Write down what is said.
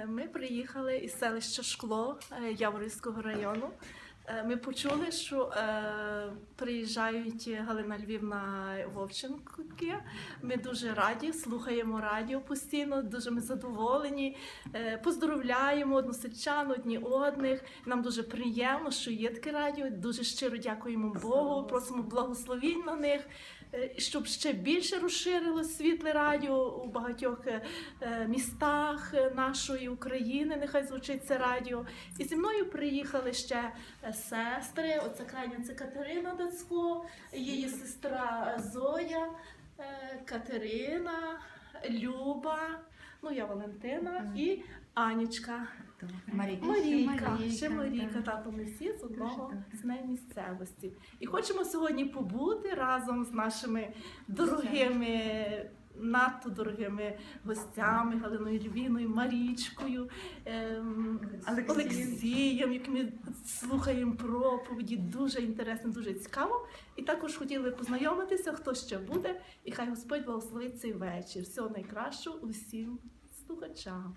Е, Ми приїхали із селища Шкло е, Яворівського району. Е, Ми почули, що приїжджають Галина Львівна Вовченки. Ми дуже раді, слухаємо радіо постійно, дуже ми задоволені. Е, Поздоровляємо односельчан одні одних. Нам дуже приємно, що є таке радіо. Дуже щиро дякуємо Богу, просимо благословінь на них, е, щоб ще більше розширило світле радіо у багатьох е, е, містах е, нашої України. Нехай звучить це радіо. І зі мною приїхали ще е, сестри. Оце крайня це Катерина Дацько, її сестра Зоя, е, Катерина, Люба. Ну, я Валентина і Анічка. Марійка. Марійка, ще Марійка, тато ми всі з одного з неї місцевості. І хочемо сьогодні побути разом з нашими дорогими, надто дорогими гостями Галиною Львіною, Марічкою, ем, Олексієм. Олексієм, яким ми слухаємо проповіді. Дуже інтересно, дуже цікаво. І також хотіли познайомитися, хто ще буде, і хай Господь благословить цей вечір. Всього найкращого усім слухачам.